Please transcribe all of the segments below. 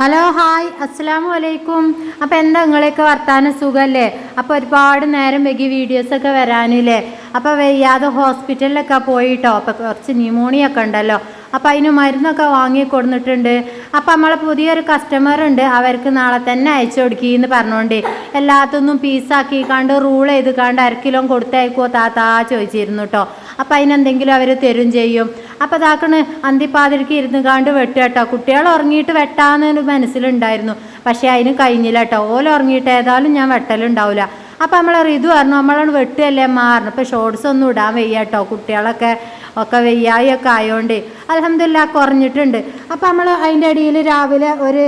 Hello hi അസ്സലാമു അലൈക്കും അപ്പോൾ എന്താ നിങ്ങളെയൊക്കെ വർത്താനം? സുഖമല്ലേ അപ്പോൾ ഒരുപാട് നേരം വൈകി വീഡിയോസൊക്കെ വരാനില്ലേ? അപ്പോൾ വയ്യാതെ ഹോസ്പിറ്റലിലൊക്കെ പോയിട്ടോ? അപ്പോൾ കുറച്ച് ന്യൂമോണിയ ഒക്കെ ഉണ്ടല്ലോ. അപ്പോൾ അതിന് മരുന്നൊക്കെ വാങ്ങി കൊടുത്തിട്ടുണ്ട് അപ്പോൾ നമ്മളെ പുതിയൊരു കസ്റ്റമർ ഉണ്ട്. അവർക്ക് നാളെ തന്നെ അയച്ചു കൊടുക്കി എന്ന് പറഞ്ഞുകൊണ്ട് എല്ലാത്തൊന്നും പീസാക്കി കണ്ട് റൂൾ ചെയ്ത് കണ്ട് അരക്കിലോ കിലോ കൊടുത്തയക്കുമോ താത്താ ചോദിച്ചിരുന്നു കേട്ടോ അപ്പം അതിനെന്തെങ്കിലും അവർ തരും ചെയ്യും. അപ്പം അതാക്കണ് അന്തിപ്പാതിരിക്ക് ഇരുന്ന് കാണ്ട് വെട്ടുക കേട്ടോ. കുട്ടികൾ ഉറങ്ങിയിട്ട് വെട്ടാന്നൊരു മനസ്സിലുണ്ടായിരുന്നു. പക്ഷേ അതിന് കഴിഞ്ഞില്ല കേട്ടോ. ഓല ഉറങ്ങിയിട്ട് ഏതായാലും ഞാൻ വെട്ടലുണ്ടാവില്ല അപ്പം നമ്മളെ റിതു പറഞ്ഞു നമ്മളാണ് വെട്ടുകയല്ലേ മാറണം ഇപ്പം ഷോർട്സ് ഒന്നും ഇടാൻ വയ്യ കേട്ടോ. കുട്ടികളൊക്കെ ഒക്കെ വെയ്യായൊക്കെ ആയതുകൊണ്ട് അലഹമില്ല കുറഞ്ഞിട്ടുണ്ട്. അപ്പം നമ്മൾ അതിന്റെ ഇടയിൽ രാവിലെ ഒരു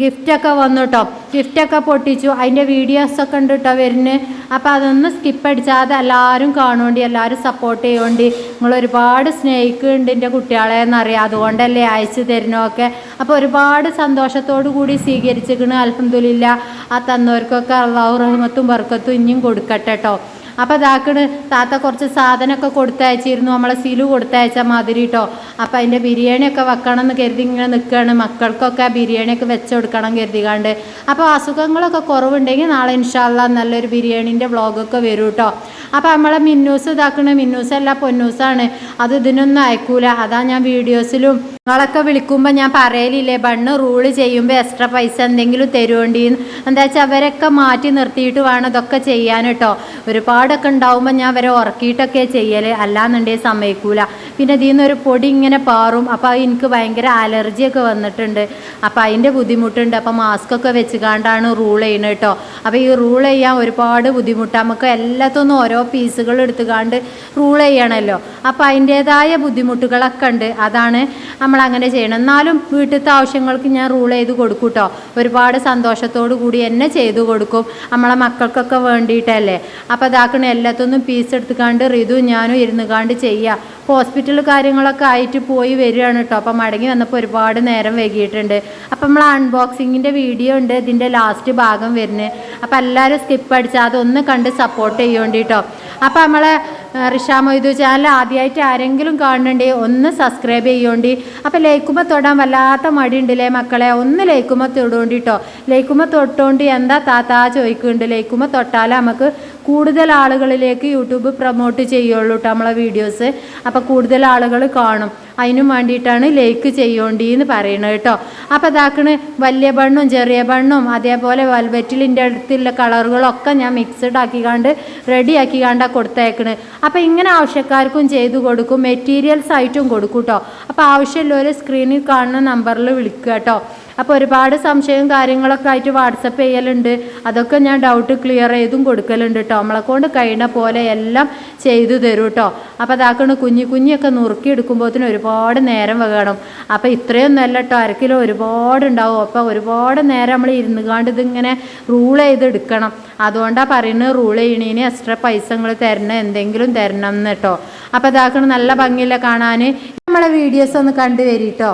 ഗിഫ്റ്റൊക്കെ വന്നു കേട്ടോ ഗിഫ്റ്റൊക്കെ പൊട്ടിച്ചു. അതിന്റെ വീഡിയോസൊക്കെ ഉണ്ട് കേട്ടോ വരുന്നത് അപ്പം അതൊന്ന് സ്കിപ്പ് അടിച്ചാതെ എല്ലാവരും കാണുകൊണ്ട് എല്ലാവരും സപ്പോർട്ട് ചെയ്യുകൊണ്ട് നിങ്ങൾ ഒരുപാട് സ്നേഹിക്കുന്നുണ്ട് എന്റെ കുട്ടികളെ എന്നറിയാം. അതുകൊണ്ടല്ലേ അയച്ചു തരുന്നതൊക്കെ. അപ്പോൾ ഒരുപാട് സന്തോഷത്തോടു കൂടി സ്വീകരിച്ചിരിക്കണ. അലഹമുല്ല ആ തന്നവർക്കൊക്കെ അള്ളാഹു റഹ്മത്തും ബർക്കത്തും ഇനിയും കൊടുക്കട്ടെ കേട്ടോ അപ്പോൾ ഇതാക്കണ് താത്ത കുറച്ച് സാധനമൊക്കെ കൊടുത്തയച്ചിരുന്നു. നമ്മളെ സിലു കൊടുത്തയച്ച മാതിരി കേട്ടോ അപ്പോൾ അതിന്റെ ബിരിയാണിയൊക്കെ വെക്കണം എന്ന് കരുതി ഇങ്ങനെ നിൽക്കുകയാണ് മക്കൾക്കൊക്കെ ബിരിയാണിയൊക്കെ വെച്ച് കൊടുക്കണം കരുതികാണ്ട്. അപ്പോൾ അസുഖങ്ങളൊക്കെ കുറവുണ്ടെങ്കിൽ നാളെ ഇൻഷാല്ല നല്ലൊരു ബിരിയാണീന്റെ വ്ളോഗൊക്കെ വരും കേട്ടോ അപ്പോൾ നമ്മളെ മിന്നൂസ് ഇതാക്കണ. മിന്നൂസ് അല്ല പൊന്നൂസാണ്. അത് ഇതിനൊന്നും അയക്കൂല. അതാ ഞാൻ വീഡിയോസിലും നിങ്ങളൊക്കെ വിളിക്കുമ്പോൾ ഞാൻ പറയലില്ലേ ബണ്ണ് റൂൾ ചെയ്യുമ്പോൾ എക്സ്ട്രാ പൈസ എന്തെങ്കിലും തരുവേണ്ടിന്ന്? എന്താ വെച്ചാൽ അവരൊക്കെ മാറ്റി നിർത്തിയിട്ട് വേണം ഇതൊക്കെ ചെയ്യാൻ കേട്ടോ ഒരുപാടൊക്കെ ഉണ്ടാവുമ്പോൾ ഞാൻ അവരെ ഉറക്കിയിട്ടൊക്കെ ചെയ്യൽ അല്ലാന്നുണ്ടെങ്കിൽ സമ്മതിക്കൂല. പിന്നെ ഇതിൽ നിന്നൊരു പൊടി ഇങ്ങനെ പാറും. അപ്പോൾ എനിക്ക് ഭയങ്കര അലർജിയൊക്കെ വന്നിട്ടുണ്ട്. അപ്പോൾ അതിന്റെ ബുദ്ധിമുട്ടുണ്ട്. അപ്പോൾ മാസ്കൊക്കെ വെച്ച് കാണ്ടാണ് റൂൾ ചെയ്യുന്നത് കേട്ടോ അപ്പോൾ ഈ റൂൾ ചെയ്യാൻ ഒരുപാട് ബുദ്ധിമുട്ടാണ് നമുക്ക് എല്ലാത്തൊന്നും ഓരോ പീസുകൾ എടുത്തുകാണ്ട് റൂൾ ചെയ്യണമല്ലോ അപ്പോൾ അതിന്റേതായ ബുദ്ധിമുട്ടുകളൊക്കെ ഉണ്ട്. അതാണ് നമ്മൾ അങ്ങനെ ചെയ്യണം. എന്നാലും വീട്ടിലത്തെ ആവശ്യങ്ങൾക്ക് ഞാൻ റൂൾ ചെയ്ത് കൊടുക്കും കേട്ടോ ഒരുപാട് സന്തോഷത്തോടു കൂടി എന്നെ ചെയ്തു കൊടുക്കും. നമ്മളെ മക്കൾക്കൊക്കെ വേണ്ടിയിട്ടല്ലേ. അപ്പോൾ അതാക്കണ എല്ലാത്തൊന്നും പീസ് എടുത്തുകാണ്ട് റിതു ഞാനും ഇരുന്ന് കാണ്ട് ചെയ്യുക ഹോസ്പിറ്റൽ കാര്യങ്ങളൊക്കെ ആയിട്ട് പോയി വരികയാണ് കേട്ടോ. അപ്പം മടങ്ങി വന്നപ്പോൾ ഒരുപാട് നേരം വൈകിയിട്ടുണ്ട്. അപ്പം നമ്മൾ അൺബോക്സിങ്ങിന്റെ വീഡിയോ ഉണ്ട്. ഇതിന്റെ ലാസ്റ്റ് ഭാഗം വരുന്നത്. അപ്പോൾ എല്ലാവരും സ്കിപ്പ് അടിച്ചാൽ അതൊന്ന് കണ്ട് സപ്പോർട്ട് ചെയ്യേണ്ടി കേട്ടോ അപ്പോൾ നമ്മളെ റിഷാ മൊയ്തു ചാനൽ ആദ്യമായിട്ട് ആരെങ്കിലും കാണുന്നുണ്ട് ഒന്ന് സബ്സ്ക്രൈബ് ചെയ്യുകൊണ്ട് അപ്പം ലൈക്കുമ്പോൾ തൊടാൻ വല്ലാത്ത മടി ഉണ്ടല്ലേ മക്കളെ? ഒന്ന് ലൈക്കുമ്പോൾ തൊടുകൊണ്ടിട്ടോ ലൈക്കുമ്പോൾ തൊട്ടുകൊണ്ട് എന്താ താത്താ ചോദിക്കുന്നുണ്ട്. ലൈക്കുമ്പോൾ തൊട്ടാൽ നമുക്ക് കൂടുതൽ ആളുകളിലേക്ക് യൂട്യൂബ് പ്രൊമോട്ട് ചെയ്യുള്ളൂ കേട്ടോ നമ്മളെ വീഡിയോസ് അപ്പോൾ കൂടുതൽ ആളുകൾ കാണും. അതിനും വേണ്ടിയിട്ടാണ് ലൈക്ക് ചെയ്യോണ്ടി എന്ന് പറയുന്നത് കേട്ടോ അപ്പോൾ ഇതാക്കണ് വലിയ ബണ്ണും ചെറിയ ബണ്ണും അതേപോലെ വൽവെറ്റിലിന്റെ അടുത്തുള്ള കളറുകളൊക്കെ ഞാൻ മിക്സഡ് ആക്കിക്കാണ്ട് റെഡി ആക്കിക്കാണ്ടാണ് കൊടുത്തേക്കണ്. അപ്പോൾ ഇങ്ങനെ ആവശ്യക്കാർക്കും ചെയ്തു കൊടുക്കും മെറ്റീരിയൽസ് ആയിട്ടും കൊടുക്കും കേട്ടോ അപ്പോൾ ആവശ്യമുള്ളവർ സ്ക്രീനിൽ കാണുന്ന നമ്പറിൽ വിളിക്കുക കേട്ടോ അപ്പോൾ ഒരുപാട് സംശയവും കാര്യങ്ങളൊക്കെ ആയിട്ട് വാട്സപ്പ് ചെയ്യലുണ്ട്. അതൊക്കെ ഞാൻ ഡൗട്ട് ക്ലിയർ ചെയ്തും കൊടുക്കലുണ്ട് കേട്ടോ നമ്മളെ കൊണ്ട് കഴിയുന്ന പോലെ എല്ലാം ചെയ്തു തരും കേട്ടോ അപ്പോൾ അതാക്കണ് കുഞ്ഞു കുഞ്ഞൊക്കെ നുറുക്കി എടുക്കുമ്പോഴത്തിന് ഒരുപാട് നേരം വേണം അപ്പോൾ ഇത്രയൊന്നും അല്ല കേട്ടോ അരക്കിലോ കിലോ ഒരുപാട് ഉണ്ടാവും. അപ്പോൾ ഒരുപാട് നേരം നമ്മൾ ഇരുന്ന് കാണ്ട് ഇതിങ്ങനെ റൂൾ ചെയ്ത് എടുക്കണം. അതുകൊണ്ടാണ് പറയുന്നത് റൂൾ ചെയ്യണീന് എക്സ്ട്രാ പൈസ നിങ്ങൾ തരണം. എന്തെങ്കിലും തരണം എന്ന് കേട്ടോ അപ്പോൾ അതാക്കണ് നല്ല ഭംഗിയില്ല കാണാൻ നമ്മളെ വീഡിയോസ് ഒന്ന് കണ്ടുവരി കേട്ടോ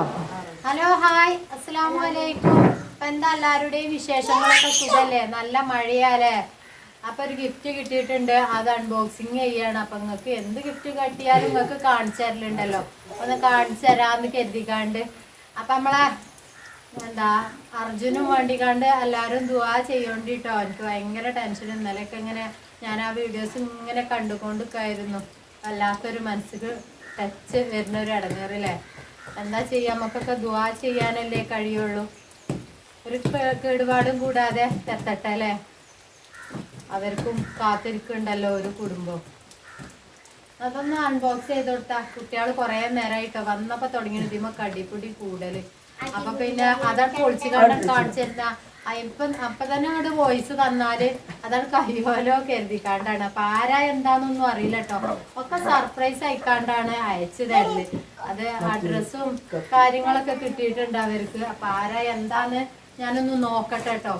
ഹലോ ഹായ് അസ്സലാമു അലൈക്കും അപ്പൊ എന്താ എല്ലാവരുടെയും വിശേഷങ്ങളൊക്കെ സുഖല്ലേ? നല്ല മഴയാലേ അപ്പൊ ഒരു ഗിഫ്റ്റ് കിട്ടിയിട്ടുണ്ട്. അത് അൺബോക്സിങ് ചെയ്യാണ്. അപ്പൊ നിങ്ങൾക്ക് എന്ത് ഗിഫ്റ്റ് കിട്ടിയാലും നിങ്ങൾക്ക് കാണിച്ചു തരലുണ്ടല്ലോ. ഒന്ന് കാണിച്ചു തരാന്ന് കരുതിക്കാണ്ട്. അപ്പൊ നമ്മളെ എന്താ അർജുനും വേണ്ടി കണ്ട് എല്ലാവരും ദുവാ ചെയ്യോണ്ടിട്ടോ. എനിക്ക് ഭയങ്കര ടെൻഷൻ ഇന്നലെയൊക്കെ ഇങ്ങനെ ഞാൻ ആ വീഡിയോസ് ഇങ്ങനെ കണ്ടുകൊണ്ടിരിക്കായിരുന്നു വല്ലാത്തൊരു മനസ്സിൽ ടച്ച് വരുന്ന ഒരു ഇടങ്ങേറില്ലേ എന്താ ചെയ്യാം? നമുക്കൊക്കെ ദുവാ ചെയ്യാനല്ലേ കഴിയുള്ളൂ. ഒരു കേടുപാടും കൂടാതെ തെത്തട്ടെ അല്ലേ? അവർക്കും കാത്തിരിക്കുന്നുണ്ടല്ലോ ഒരു കുടുംബം. അതൊന്ന് അൺബോക്സ് ചെയ്ത് കൊടുത്താ. കുട്ടികൾ കുറെ നേരമായിട്ടോ വന്നപ്പോ തുടങ്ങിയ ഇതിമ കടിപിടി കൂടൽ. അപ്പൊ പിന്നെ അതാണ് പൊളിച്ച് കാണിച്ചിരുന്ന. ഇപ്പൊ അപ്പൊ തന്നെ അങ്ങോട്ട് വോയിസ് തന്നാൽ അതാണ് കഴിയുമല്ലോ കരുതിക്കാണ്ടാണ്. അപ്പൊ ആരാ എന്താന്നൊന്നും അറിയില്ല കേട്ടോ ഒക്കെ സർപ്രൈസ് ആയിക്കാണ്ടാണ് അയച്ചു തരൽ. അത് അഡ്രസ്സും കാര്യങ്ങളൊക്കെ കിട്ടിയിട്ടുണ്ട് അവർക്ക് അപ്പൊ ആരാ എന്താന്ന് ഞാനൊന്ന് നോക്കട്ടെ കേട്ടോ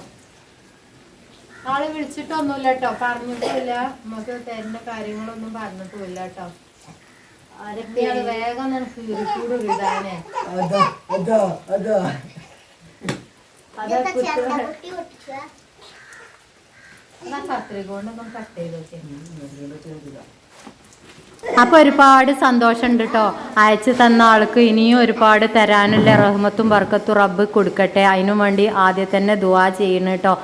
ആൾ വിളിച്ചിട്ടൊന്നുമില്ല കേട്ടോ പറഞ്ഞിട്ടില്ല നമുക്ക് തരുന്ന കാര്യങ്ങളൊന്നും പറഞ്ഞിട്ടുമില്ല കേട്ടോ ആരൊക്കെയാണ് വേഗം നിനക്ക് വിടാനേ അതാ അതാ അതാ അതാ കുട്ടികളെ എന്നാ കത്രിക കൊണ്ടൊന്നും കട്ട് ചെയ്ത് വെച്ചേ അപ്പൊ ഒരുപാട് സന്തോഷമുണ്ട് കേട്ടോ അയച്ചു തന്ന ആൾക്ക് ഇനിയും ഒരുപാട് തരാനുള്ള റഹ്മത്തും ബർക്കത്തും റബ്ബ് കൊടുക്കട്ടെ. അതിനു വേണ്ടി ആദ്യം തന്നെ ദുവാ ചെയ്യണം കേട്ടോ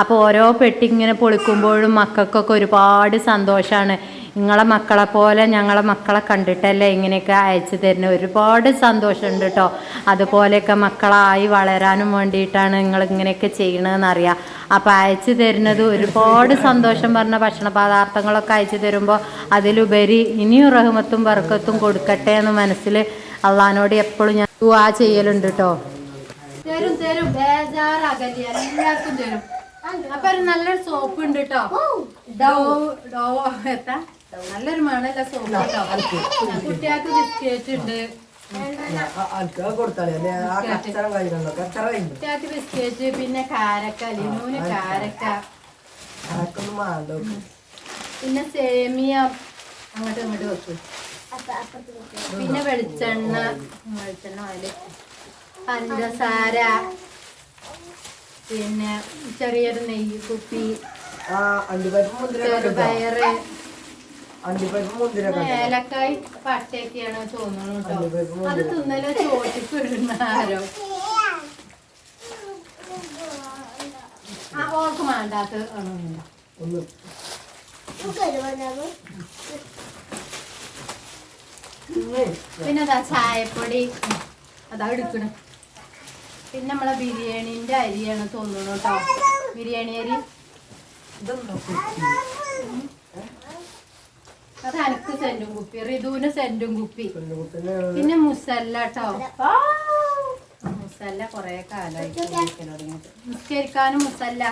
അപ്പോൾ ഓരോ പെട്ടി ഇങ്ങനെ പൊളിക്കുമ്പോഴും മക്കൾക്കൊക്കെ ഒരുപാട് സന്തോഷമാണ് നിങ്ങളെ മക്കളെ പോലെ ഞങ്ങളെ മക്കളെ കണ്ടിട്ടല്ലേ ഇങ്ങനെയൊക്കെ അയച്ചു തരുന്നത് ഒരുപാട് സന്തോഷമുണ്ട് കേട്ടോ അതുപോലെയൊക്കെ മക്കളായി വളരാനും വേണ്ടിയിട്ടാണ് നിങ്ങൾ ഇങ്ങനെയൊക്കെ ചെയ്യണതെന്ന് അറിയാം അപ്പോൾ അയച്ചു തരുന്നത് ഒരുപാട് സന്തോഷം പറഞ്ഞ ഭക്ഷണ പദാർത്ഥങ്ങളൊക്കെ അയച്ചു തരുമ്പോൾ അതിലുപരി ഇനിയും റഹ്മത്തും ബർക്കത്തും കൊടുക്കട്ടെ എന്ന് മനസ്സിൽ അള്ളഹാനോട് എപ്പോഴും ഞാൻ ദുആ ചെയ്യലുണ്ട് കേട്ടോ തരും തരും. ബേജാറാകല്ലേ എല്ലാവർക്കും തരും. അപ്പൊ നല്ലൊരു സോപ്പ് ഉണ്ട് കേട്ടോ ഡോ ഡോ എത്താ? നല്ലൊരു മണല്ല സോപ്പ് കേട്ടോ കുട്ടികൾക്ക് ബിസ്ക്കറ്റ് ഉണ്ട്. കുട്ടികൾക്ക് ബിസ്ക്കറ്റ് പിന്നെ കാരക്ക ലിനൂന് കാരക്ക. പിന്നെ സേമിയ. അങ്ങോട്ട് ഇങ്ങോട്ട് വെക്കും. പിന്നെ വെളിച്ചെണ്ണ. വെളിച്ചെണ്ണ അതിൽ. പഞ്ചസാര. പിന്നെ ചെറിയൊരു നെയ്യ് കുപ്പി. ചെറുപയറ്. അണ്ടിപ്പരിപ്പ് മുന്തിര ഏലക്കായ് പട്ടയൊക്കെയാണ് തോന്നുന്നു കേട്ടോ അത് തിന്നൽ ചോട്ടിക്ക് ഇടുന്ന ആരോ. ആ ഓർക്ക് വേണ്ടാത്ത ആണോ ഒന്ന്. പിന്നെ അതാ ചായപ്പൊടി? അതാ എടുക്കണം. പിന്നെ നമ്മളെ ബിരിയാണിന്റെ അരിയാണ് തോന്നുന്നു കേട്ടോ ബിരിയാണി അരി? ഇതെന്താ? അത് അനക്ക് സെന്റും കുപ്പി റിതുവിന് സെന്റും കുപ്പി. പിന്നെ മുസല്ല കേട്ടോ മുസല്ല കൊറേ തുടങ്ങിയിട്ട് നിസ്കരിക്കാനും മുസല്ല.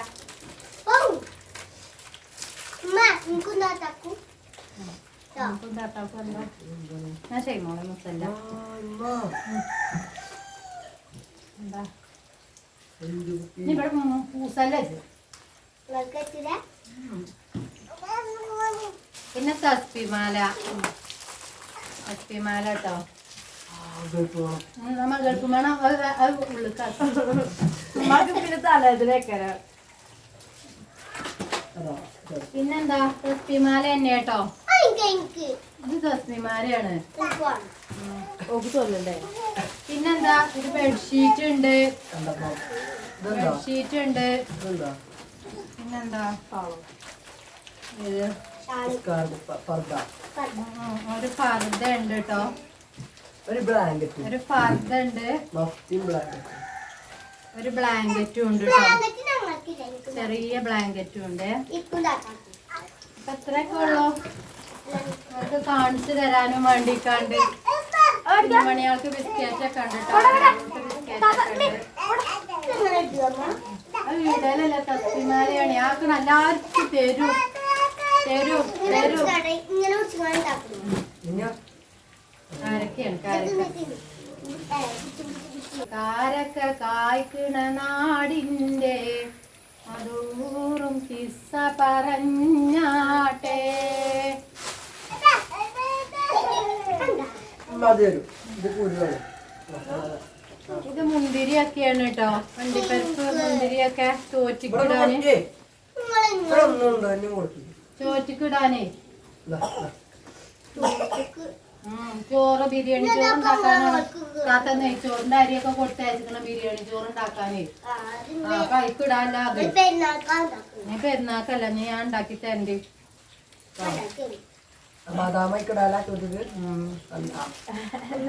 ഞാൻ മുസല്ല. എന്താ? ഇവിടെ ഇത്. പിന്നെ തസ്പിമാല തസ്പിമാല കേട്ടോ നമ്മൾ നമ്മ ഗൾഫ് വേണം അത് അത് ഉള്ളിക്കാക്കാം. പിന്നെ തലതിലേക്കര പിന്നെന്താ? തസ്പിമാല തന്നെ കേട്ടോ ഇത് തസ്മിമാലയാണ് പിന്നെന്താ? ഇത് ബെഡ്ഷീറ്റ് ഉണ്ട്. ബെഡ്ഷീറ്റ് ഉണ്ട്. പിന്നെന്താ? ഇത് ഒരു പർദ്ദ ഉണ്ട് കേട്ടോ. ഒരു ബ്ലാങ്കറ്റ് ഒരു പർദ്ദ ഉണ്ട് ബ്ലാങ്കറ്റ് ഒരു ബ്ലാങ്കറ്റും ഉണ്ട് കേട്ടോ. ചെറിയ ബ്ലാങ്കറ്റും ഉണ്ട്. അപ്പൊ എത്രയൊക്കെ ഉള്ളു? നമുക്ക് കാണിച്ചു തരാനും വേണ്ടിക്കാണ്ട്. മണിയാൾക്ക് ബിസ്ക്കറ്റ് ഒക്കെ ഉണ്ട് കേട്ടോ. ബിസ്ക്കറ്റ് ഒക്കെ ഉണ്ട്. വീടലല്ല തസ്തിമാലയാണ് എല്ലാവർക്കും തരൂ. കാരക്ക കായ്ക്കണ നാടിന്റെ അതൂറും കിസ്സ പറഞ്ഞാട്ടെ. ഇത് മുന്തിരിയൊക്കെയാണ് കേട്ടോ. വണ്ടിപ്പരത്ത് മുന്തിരിയൊക്കെ തോറ്റിക്കിടാന്. ഒന്നും കൊടുക്കില്ല. ചോറ്റിക്കിടാനേ. ചോറ് ബിരിയാണി ചോറ് ഉണ്ടാക്കാനാണ് താത്ത നെയ്ച്ചോറിന്റെ അരിയൊക്കെ കൊടുത്തയച്ചിരിക്കണം ബിരിയാണി ചോറ് ഉണ്ടാക്കാനേ ആ കൈക്കിടാല്ല നീ ഞാൻ പെരുന്നാക്കല്ല നീ ഞാൻ ഉണ്ടാക്കി തരണ്ട്.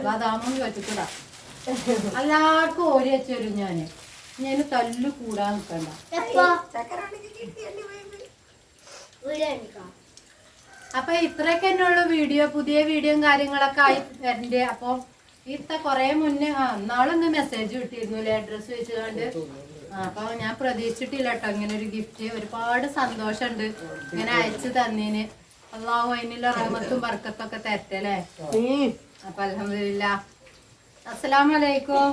ബദാമും ചോറ്റിക്കിടാം. എല്ലാവർക്കും ഓരി വെച്ചരും ഞാൻ. ഞാൻ തല്ലു കൂടാൻ നിൽക്കണ്ട അപ്പൊ ഇത്രയൊക്കെ തന്നെ ഉള്ളു വീഡിയോ പുതിയ വീഡിയോയും കാര്യങ്ങളൊക്കെ ആയി വരണ്ടേ? അപ്പൊ ഇത്ത കൊറേ മുന്നേ ആ നാളൊന്ന് മെസ്സേജ് കിട്ടിയിരുന്നു അല്ലേ അഡ്രസ് വെച്ചുകൊണ്ട് ആ, അപ്പൊ ഞാൻ പ്രതീക്ഷിച്ചിട്ടില്ല കേട്ടോ ഇങ്ങനെ ഒരു ഗിഫ്റ്റ് ഒരുപാട് സന്തോഷമുണ്ട് ഇങ്ങനെ അയച്ചു തന്നീന്. അള്ളാഹു അതിനുള്ള റഹമത്തും ബർക്കത്തൊക്കെ തരട്ടെ അല്ലേ? അപ്പൊ അലഹമില്ല അസ്സലാമലൈക്കും